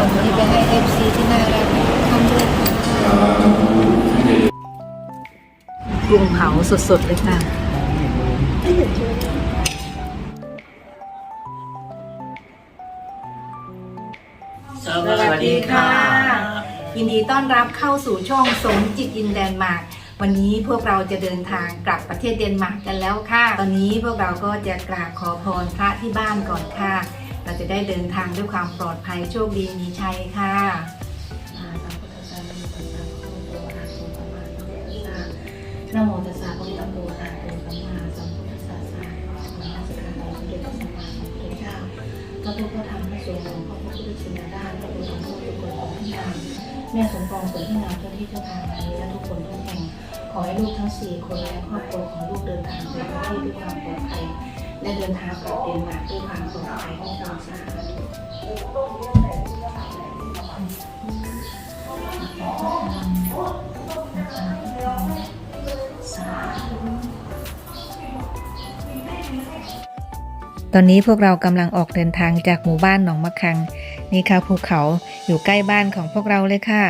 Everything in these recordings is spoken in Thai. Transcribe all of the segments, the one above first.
ส่งนี้ไปให้เอฟซีที่น่ารักท่านด้วยค่ะกุ้งเผาสดๆเลยค่ะสวัสดีค่ะ ยินดีต้อนรับเข้าสู่ช่องสมจิตอินแดนมาร์กวันนี้พวกเราจะเดินทางกลับประเทศเดนมาร์กกันแล้วค่ะ ตอนนี้พวกเราก็จะกราบขอพรพระที่บ้านก่อนค่ะ เราจะได้เดินทางด้วยความปลอดภัยโชคดีมีชัยค่ะนะโมตัสสะภะคะวะโตอะระหะโตสัมมาสัมพุทธัสสะสาธุนมัสการพระสมเด็จพระสัมาสัมพุทธเจ้าพระพุทธธรรมพระสงฆ์ของพระพุทธชินดาพระพุทธของพระทุกคนของที่นามแม่สมปองสวนที่นามเจ้าที่เจ้าทางนี้และทุกคนทุกแห่งขอให้ลูกทั้งสี่คนและครอบครัวของลูกเดินทางไปประเทศด้วยความปลอดภัย และเดินทางกลับเดนมาร์กด้วยความปลอดภัยของเราสาธุตอนนี้พวกเรากำลังออกเดินทางจากหมู่บ้านหนองมะคัง นี่ค่ะภูเขาอยู่ใกล้บ้านของพวกเราเลยค่ะ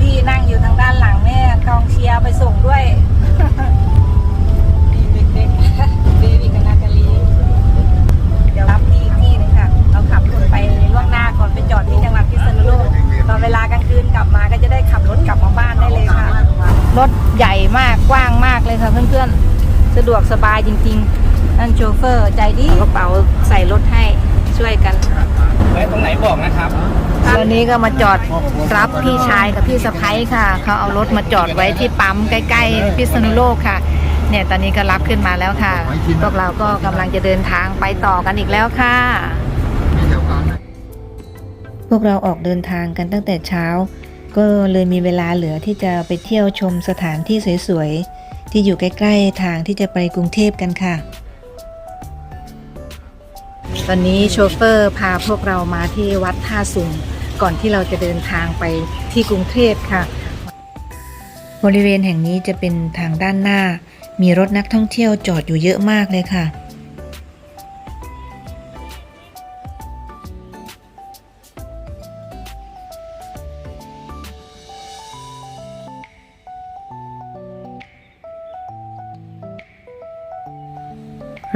พี่นั่งอยู่ทางด้านหลังแม่กองเชียร์ไปส่งด้วย กลางคืนกลับมาก็จะได้ขับรถกลับมาบ้านได้เลยค่ะ รถใหญ่มากกว้างมากเลยค่ะเพื่อนๆ สะดวกสบายจริงๆ นั่นโชเฟอร์ใจดีกระเป๋าใส่รถให้ช่วยกันไว้ตรงไหนบอกนะครับตอนนี้ก็มาจอดรับพี่ชายกับพี่สะพ้ยค่ะ เขาเอารถมาจอดไว้ที่ปั๊มใกล้ๆพิษณุโลกค่ะ เนี่ยตอนนี้ก็รับขึ้นมาแล้วค่ะ พวกเราก็กำลังจะเดินทางไปต่อกันอีกแล้วค่ะ พวกเราออกเดินทางกันตั้งแต่เช้า ก็เลยมีเวลาเหลือที่จะไปเที่ยวชมสถานที่สวยๆ ที่อยู่ใกล้ๆ ทางที่จะไปกรุงเทพกันค่ะ ตอนนี้โชเฟอร์พาพวกเรามาที่วัดท่าสุงก่อนที่เราจะเดินทางไปที่กรุงเทพค่ะ บริเวณแห่งนี้จะเป็นทางด้านหน้า มีรถนักท่องเที่ยวจอดอยู่เยอะมากเลยค่ะ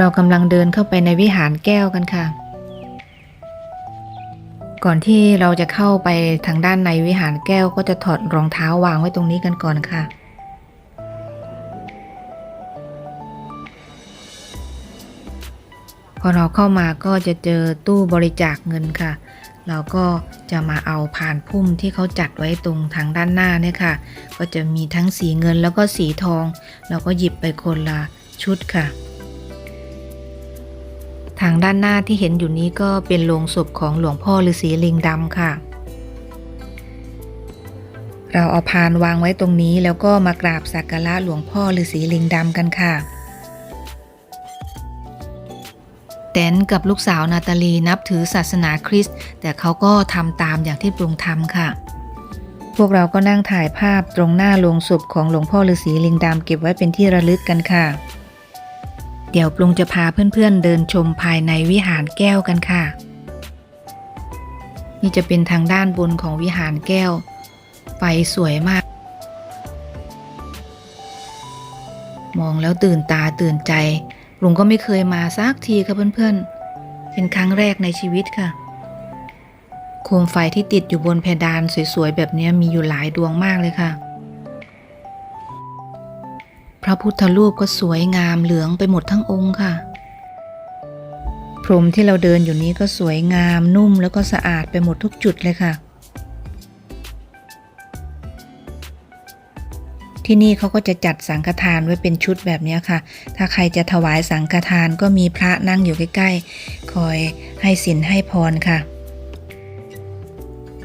เรากำลังเดินเข้าไปในวิหารแก้วกันค่ะ ก่อนที่เราจะเข้าไปทางด้านในวิหารแก้วก็จะถอดรองเท้าวางไว้ตรงนี้กันก่อนค่ะพอเราเข้ามาก็จะเจอตู้บริจาคเงินค่ะ เราก็จะมาเอาผ่านพุ่มที่เขาจัดไว้ตรงทางด้านหน้าเนี่ยค่ะ ก็จะมีทั้งสีเงินแล้วก็สีทอง เราก็หยิบไปคนละชุดค่ะ ทางด้านหน้าที่เห็นอยู่นี้ก็เป็นโลงศพของหลวงพ่อฤาษีลิงดำค่ะ เราเอาพานวางไว้ตรงนี้แล้วก็มากราบสักการะหลวงพ่อฤาษีลิงดำกันค่ะแตนกับลูกสาวนาตาลีนับถือศาสนาคริสต์แต่เขาก็ทำตามอย่างที่ปรุงทำค่ะ พวกเราก็นั่งถ่ายภาพตรงหน้าโลงศพของหลวงพ่อฤาษีลิงดำเก็บไว้เป็นที่ระลึกกันค่ะ เดี๋ยวปรุงจะพาเพื่อนๆเดินชมภายในวิหารแก้วกันค่ะ นี่จะเป็นทางด้านบนของวิหารแก้ว ไฟสวยมาก มองแล้วตื่นตาตื่นใจลุงก็ไม่เคยมาสักทีค่ะเพื่อนๆ เป็นครั้งแรกในชีวิตค่ะ โคมไฟที่ติดอยู่บนเพดานสวยๆ แบบนี้มีอยู่หลายดวงมากเลยค่ะ พระพุทธรูปก็สวยงามเหลืองไปหมดทั้งองค์ค่ะ พรมที่เราเดินอยู่นี้ก็สวยงามนุ่มแล้วก็สะอาดไปหมดทุกจุดเลยค่ะ ที่นี่เขาก็จะจัดสังฆทานไว้เป็นชุดแบบนี้ค่ะ ถ้าใครจะถวายสังฆทานก็มีพระนั่งอยู่ใกล้ๆ คอยให้สินให้พรค่ะ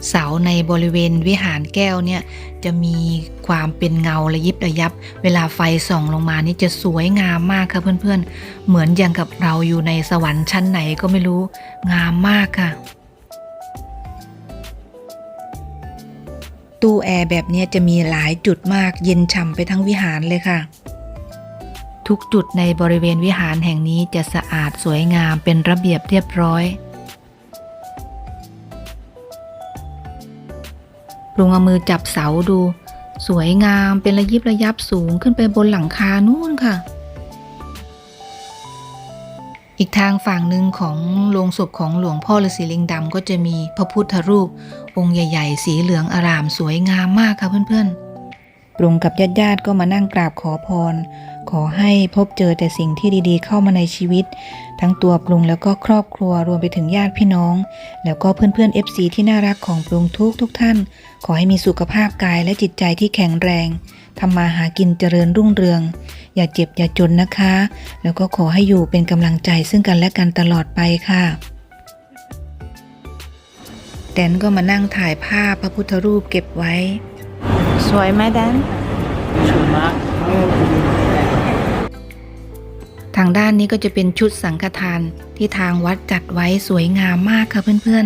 เสาในบริเวณวิหารแก้วเนี่ยจะมีความเป็นเงาระยิบระยับ เวลาไฟส่องลงมานี่จะสวยงามมากค่ะเพื่อนๆ เหมือนอย่างกับเราอยู่ในสวรรค์ชั้นไหนก็ไม่รู้งามมากค่ะ ตู้แอร์แบบนี้จะมีหลายจุดมากเย็นฉ่ำไปทั้งวิหารเลยค่ะ ทุกจุดในบริเวณวิหารแห่งนี้จะสะอาดสวยงามเป็นระเบียบเรียบร้อย ลุงเอามือจับเสาดู สวยงามเป็นระยิบระยับสูงขึ้นไปบนหลังคานู่นค่ะ อีกทางฝั่งหนึ่งของโลงศพของหลวงพ่อฤาษีลิงดำก็จะมีพระพุทธรูป องค์ใหญ่ ๆ สีเหลืองอารามสวยงามมากค่ะเพื่อนๆปรุงกับญาติๆก็มานั่งกราบขอพร ขอให้พบเจอแต่สิ่งที่ดีๆ เข้ามาในชีวิต ทั้งตัวปรุงแล้วก็ครอบครัวรวมไปถึงญาติพี่น้อง แล้วก็เพื่อนๆ FC ที่น่ารักของปรุงทุกทุกๆท่าน ขอให้มีสุขภาพกายและจิตใจที่แข็งแรงทำมาหากินเจริญรุ่งเรือง อย่าเจ็บอย่าจนนะคะ แล้วก็ขอให้อยู่เป็นกำลังใจซึ่งกันและกันตลอดไปค่ะแดนก็มานั่งถ่ายภาพพระพุทธรูปเก็บไว้ สวยไหมแดนสวยมาก ทางด้านนี้ก็จะเป็นชุดสังฆทานที่ทางวัดจัดไว้สวยงามมากค่ะเพื่อน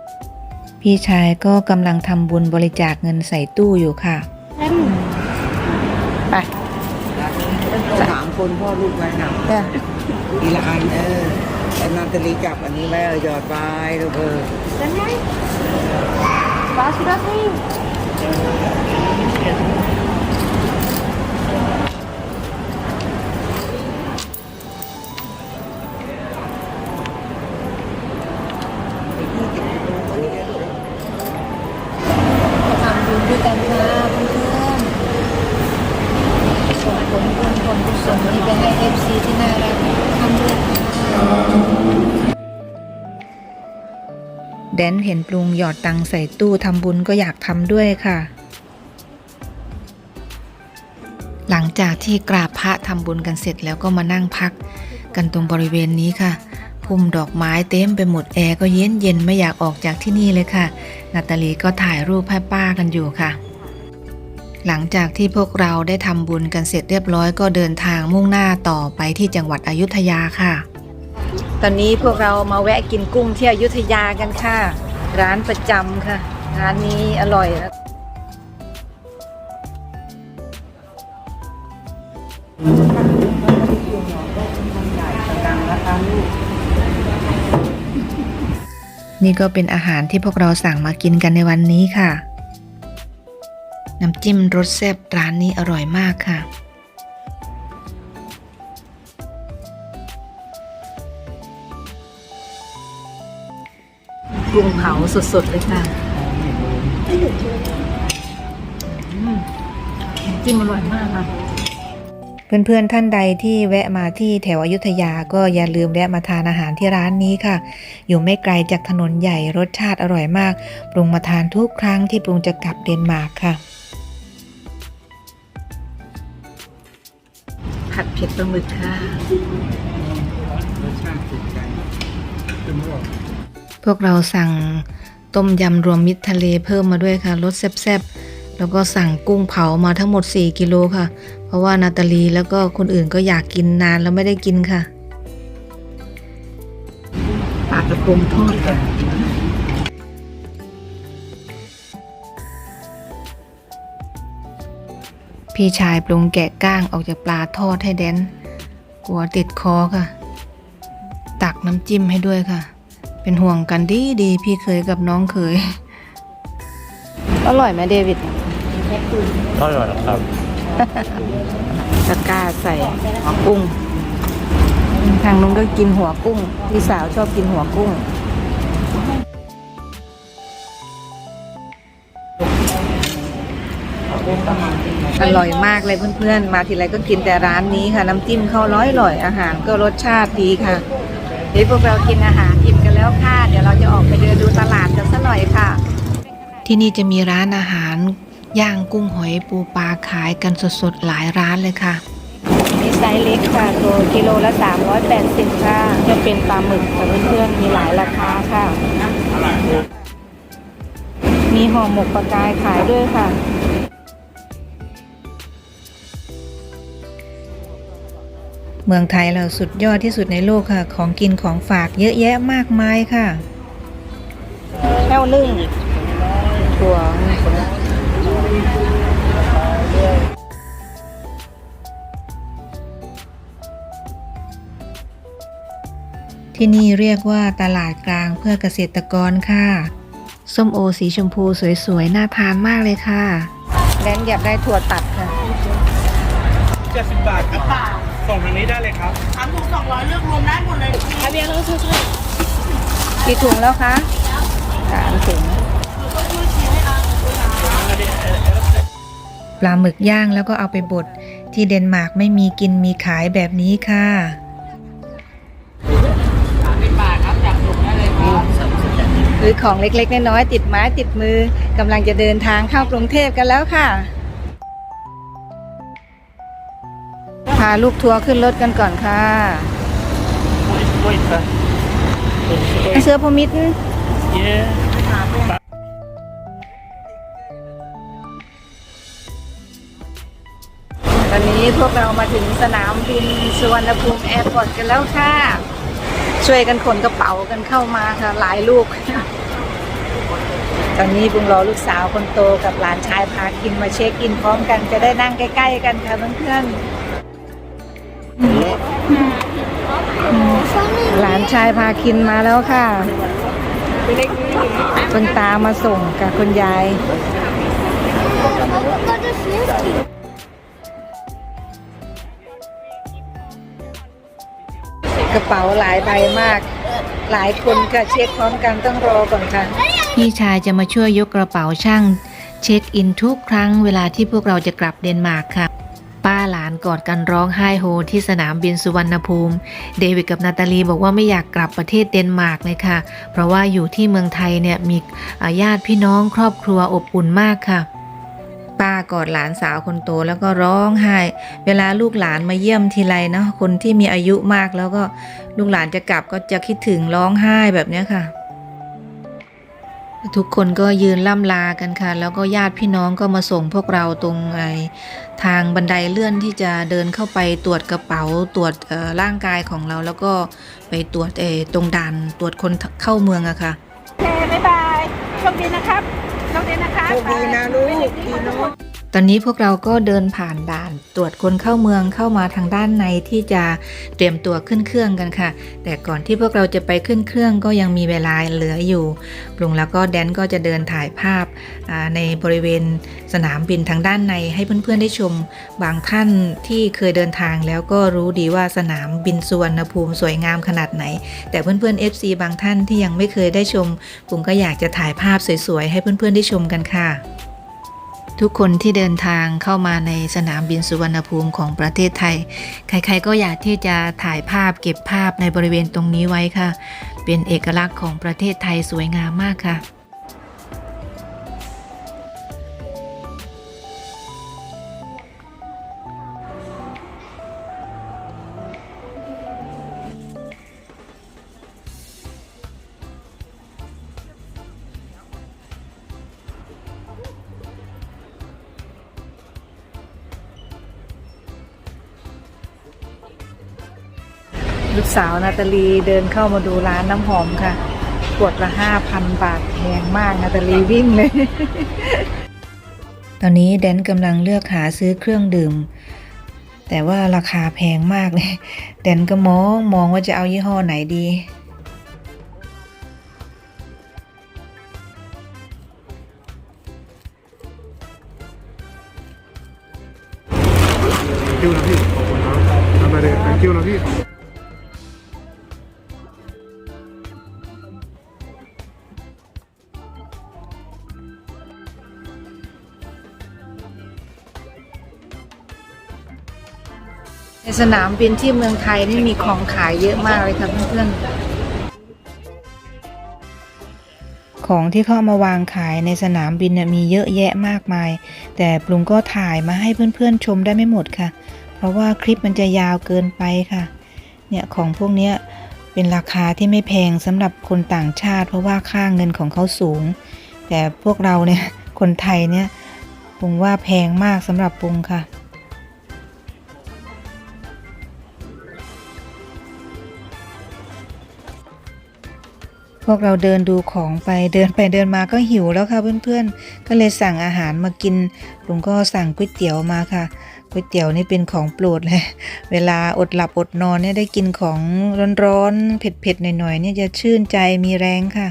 ๆ พี่ชายก็กำลังทำบุญบริจาคเงินใส่ตู้อยู่ค่ะ ไปสามคนพ่อลูกไว้นะทีละอันเออแต่นาตาลีจับอันนี้ไว้เออหยอดไปลูกเออท แดนเห็นปรุงหยอดตังใส่ตู้ทำบุญก็อยากทำด้วยค่ะ หลังจากที่กราบพระทำบุญกันเสร็จแล้วก็มานั่งพัก กันตรงบริเวณนี้ค่ะพุ่มดอกไม้เต็มไปหมดแอร์ก็เย็นเย็นๆไม่อยากออกจากที่นี่เลยค่ะ นาตาลีก็ถ่ายรูปให้ป้ากันอยู่ค่ะ หลังจากที่พวกเราได้ทำบุญกันเสร็จเรียบร้อยก็เดินทางมุ่งหน้าต่อไปที่จังหวัดอยุธยาค่ะ ตอนนี้พวกเรามาแวะกินกุ้งที่อยุธยากันค่ะ ร้านประจำค่ะ ร้านนี้อร่อยนะนี่ก็เป็นอาหารที่พวกเราสั่งมากินกันในวันนี้ค่ะ น้ำจิ้มรสแซ่บร้านนี้อร่อยมากค่ะ กุ้งเผาสดๆเลยค่ะอืมจิ้มอร่อยมากค่ะ เพื่อนๆท่านใดที่แวะมาที่แถวอยุธยาก็อย่าลืมแวะมาทานอาหารที่ร้านนี้ค่ะ อยู่ไม่ไกลจากถนนใหญ่รสชาติอร่อยมาก ปรุงมาทานทุกครั้งที่ปรุงจะกลับเดนมาร์กค่ะ ผัดเผ็ดปลาหมึกค่ะรสชาติถูกใจ พวกเราสั่งต้มยำรวมมิตรทะเลเพิ่มมาด้วยค่ะรสแซ่บๆแล้วก็สั่งกุ้งเผามาทั้งหมด 4 กิโลค่ะ เพราะว่านาตาลีแล้วก็คนอื่นก็อยากกินนานแล้วไม่ได้กินค่ะปลากระพงทอดค่ะพี่ชายปรุงแกะก้างออกจากปลาทอดให้แดน กลัวติดคอค่ะ ตักน้ำจิ้มให้ด้วยค่ะ เป็นห่วงกันดีดีๆพี่เคยกับน้องเคย อร่อยไหมเดวิดอร่อยครับตะกร้าใส่หัวกุ้ง ทางนู้นก็กินหัวกุ้ง พี่สาวชอบกินหัวกุ้ง อร่อยมากเลยเพื่อนๆ มาทีไรก็กินแต่ร้านนี้ค่ะ น้ำจิ้มเขาร้อยอร่อยอาหารก็รสชาติดีค่ะเดี๋ยวพวกเรากินอาหารอิ่มกัน แล้วค่ะ เดี๋ยวเราจะออกไปเดินดูตลาดกันสักหน่อยค่ะ ที่นี่จะมีร้านอาหาร ย่างกุ้งหอยปูปลาขายกันสดๆ หลายร้านเลยค่ะมีไซส์เล็กค่ะตัวกิโลละ 380 ค่ะ จะเป็นปลาหมึกค่ะเพื่อนๆ มีหลายราคาค่ะ มีห่อหมกปลากายขายด้วยค่ะ เมืองไทยเราสุดยอดที่สุดในโลกค่ะ ของกินของฝากเยอะแยะมากมายค่ะแก้วนึ่งถั่วที่นี่เรียกว่าตลาดกลางเพื่อเกษตรกรค่ะ ส้มโอสีชมพูสวยๆ น่าทานมากเลยค่ะ แดนอยากได้ถั่วตัดค่ะ70บาทครับ ส่งทางนี้ได้เลยครับกี่ถุงแล้วคะสามถุงปลาหมึกย่างแล้วก็เอาไปบดที่เดนมาร์กไม่มีกินมีขายแบบนี้ค่ะหรือของเล็กๆน้อยๆติดไม้ติดมือกำลังจะเดินทางเข้ากรุงเทพกันแล้วค่ะาลูกทัวร์ขึ้นรถกันก่อนค่ะ Wait, sir. เสื้อพมิตร Yeah. ตอนนี้พวกเรามาถึงสนามบินสุวรรณภูมิแอร์พอร์ตกันแล้วค่ะ ช่วยกันขนกระเป๋ากันเข้ามาค่ะ หลายลูก ตอนนี้บุงรอลูกสาวคนโตกับหลานชายพากินมาเช็คอินพร้อมกันจะได้นั่งใกล้ ๆ กันค่ะเพื่อนๆ หลานชายพาคินมาแล้วค่ะคุณตามาส่งกับคุณยายกระเป๋าหลายใบมาก หลายคนค่ะเช็คพร้อมกันต้องรอก่อนค่ะ พี่ชายจะมาช่วยยกกระเป๋าช่าง เช็คอินทุกครั้งเวลาที่พวกเราจะกลับเดนมาร์กค่ะ ป้าหลานกอดกันร้องไห้โฮที่สนามบินสุวรรณภูมิ เดวิดกับนาตาลีบอกว่าไม่อยากกลับประเทศเดนมาร์กเลยค่ะ เพราะว่าอยู่ที่เมืองไทยเนี่ยมีญาติพี่น้องครอบครัวอบอุ่นมากค่ะป้ากอดหลานสาวคนโตแล้วก็ร้องไห้ เวลาลูกหลานมาเยี่ยมทีไรนะคนที่มีอายุมากแล้วก็ลูกหลานจะกลับก็จะคิดถึงร้องไห้แบบนี้ค่ะ ทุกคนก็ยืนล่ำลากันค่ะ แล้วก็ญาติพี่น้องก็มาส่งพวกเราตรงไอ้ทางบันไดเลื่อนที่จะเดินเข้าไปตรวจกระเป๋าตรวจเอ่อร่างกายของเราแล้วก็ไปตรวจเออตรงด่านตรวจคนเข้าเมืองอะค่ะโอเคบ๊ายบายโชคดีนะครับโชคดีนะคะโชคดีนะลูกดีเนาะ ตอนนี้พวกเราก็เดินผ่านด่านตรวจคนเข้าเมืองเข้ามาทางด้านในที่จะเตรียมตัวขึ้นเครื่องกันค่ะ แต่ก่อนที่พวกเราจะไปขึ้นเครื่องก็ยังมีเวลาเหลืออยู่ปรุงแล้วก็แดนก็จะเดินถ่ายภาพในบริเวณสนามบินทางด้านในให้เพื่อนๆได้ชม บางท่านที่เคยเดินทางแล้วก็รู้ดีว่าสนามบินสุวรรณภูมิสวยงามขนาดไหน แต่เพื่อนๆ FC บางท่านที่ยังไม่เคยได้ชมผมก็อยากจะถ่ายภาพสวยๆให้เพื่อนๆได้ชมกันค่ะ ทุกคนที่เดินทางเข้ามาในสนามบินสุวรรณภูมิของประเทศไทย ใครๆก็อยากที่จะถ่ายภาพเก็บภาพในบริเวณตรงนี้ไว้ค่ะ เป็นเอกลักษณ์ของประเทศไทยสวยงามมากค่ะ กสาวนาตาลีเดินเข้ามาดูร้านน้ำหอมค่ะขวดละห้าพันบาทแพงมากนาตาลีวิ่งเลย ตอนนี้แดนกำลังเลือกหาซื้อเครื่องดื่ม แต่ว่าราคาแพงมากเลยแดนก็มองมองว่าจะเอายี่ห้อไหนดีคิวนะพี่ขอบคุณครับทำไปเลย thank you นะพี่ สนามบินที่เมืองไทยนี่มีของขายเยอะมากเลยค่ะเพื่อนๆ ของที่เข้ามาวางขายในสนามบินนะมีเยอะแยะมากมาย แต่ปรุงก็ถ่ายมาให้เพื่อนๆชมได้ไม่หมดค่ะ เพราะว่าคลิปมันจะยาวเกินไปค่ะ เนี่ยของพวกเนี้ยเป็นราคาที่ไม่แพงสำหรับคนต่างชาติ เพราะว่าค่าเงินของเขาสูง แต่พวกเราเนี่ยคนไทยเนี่ยปรุงว่าแพงมากสำหรับปรุงค่ะ พวกเราเดินดูของไปเดินไปเดินมาก็หิวแล้วค่ะเพื่อนๆ ก็เลยสั่งอาหารมากินลุงก็สั่งก๋วยเตี๋ยวมาค่ะก๋วยเตี๋ยวนี่เป็นของโปรดเลยเวลาอดหลับอดนอนเนี่ยได้กินของร้อนๆเผ็ดๆหน่อยๆเนี่ยจะชื่นใจมีแรงค่ะ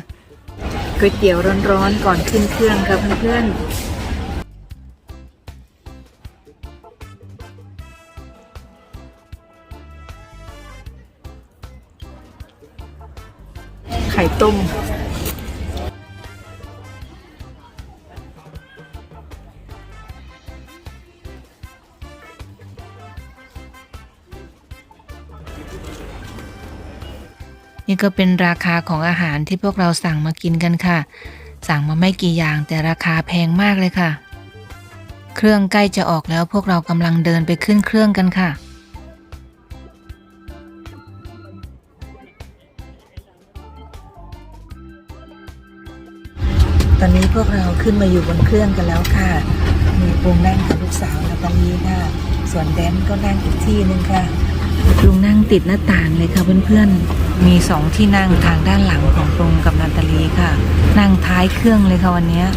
ก๋วยเตี๋ยวร้อนๆก่อนขึ้นเครื่องครับเพื่อนๆ ไข่ต้มนี่ก็เป็นราคาของอาหารที่พวกเราสั่งมากินกันค่ะ สั่งมาไม่กี่อย่างแต่ราคาแพงมากเลยค่ะ เครื่องใกล้จะออกแล้วพวกเรากำลังเดินไปขึ้นเครื่องกันค่ะ พวกเราขึ้นมาอยู่บนเครื่องกันแล้วค่ะ มีปุงนั่งกับลูกสาวนาตาลีค่ะ ส่วนแดนก็นั่งอีกที่หนึ่งค่ะลุงนั่งติดหน้าต่างเลยค่ะเพื่อนๆ มีสองที่นั่งทางด้านหลังของลุงกับนาตาลีค่ะ นั่งท้ายเครื่องเลยค่ะวันเนี้ย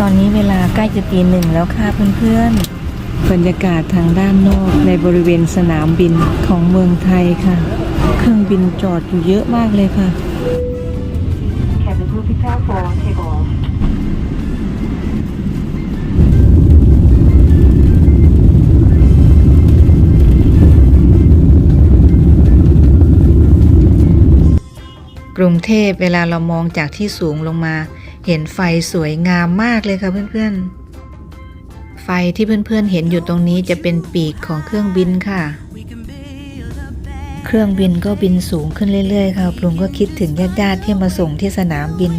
ตอนนี้เวลาใกล้จะตีหนึ่งแล้วค่ะเพื่อนๆ บรรยากาศทางด้านนอกในบริเวณสนามบินของเมืองไทยค่ะ เครื่องบินจอดอยู่เยอะมากเลยค่ะ กรุงเทพเวลาเรามองจากที่สูงลงมา เห็นไฟสวยงามมากเลยค่ะเพื่อนๆ ไฟที่เพื่อนๆเห็นอยู่ตรงนี้จะเป็นปีกของเครื่องบินค่ะ เครื่องบินก็บินสูงขึ้นเรื่อยๆค่ะลุงก็คิดถึงญาติๆที่มาส่งที่สนามบิน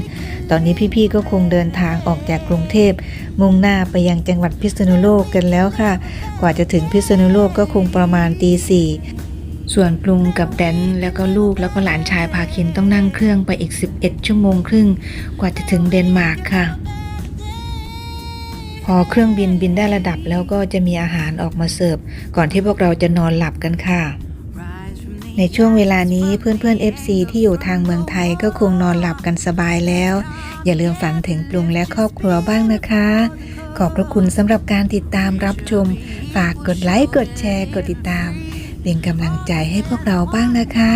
ตอนนี้พี่ๆก็คงเดินทางออกจากกรุงเทพมุ่งหน้าไปยังจังหวัดพิษณุโลกกันแล้วค่ะ กว่าจะถึงพิษณุโลกก็คงประมาณตีสี่ ส่วนปรุงกับแดนแล้วก็ลูกแล้วก็หลานชายพาคินต้องนั่งเครื่องไปอีก 11 ชั่วโมงครึ่ง กว่าจะถึงเดนมาร์กค่ะ พอเครื่องบินบินได้ระดับแล้วก็จะมีอาหารออกมาเสิร์ฟ ก่อนที่พวกเราจะนอนหลับกันค่ะ ในช่วงเวลานี้เพื่อนๆ FC ที่อยู่ทางเมืองไทยก็คงนอนหลับกันสบายแล้ว อย่าลืมฝันถึงปรุงและครอบครัวบ้างนะคะขอบพระคุณสำหรับการติดตามรับชม ฝากกดไลค์ กดแชร์ กดติดตาม เป็นกำลังใจให้พวกเราบ้างนะคะ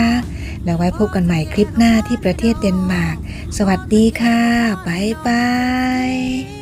แล้วไว้พบกันใหม่คลิปหน้าที่ประเทศเดนมาร์ก สวัสดีค่ะ บ๊ายบาย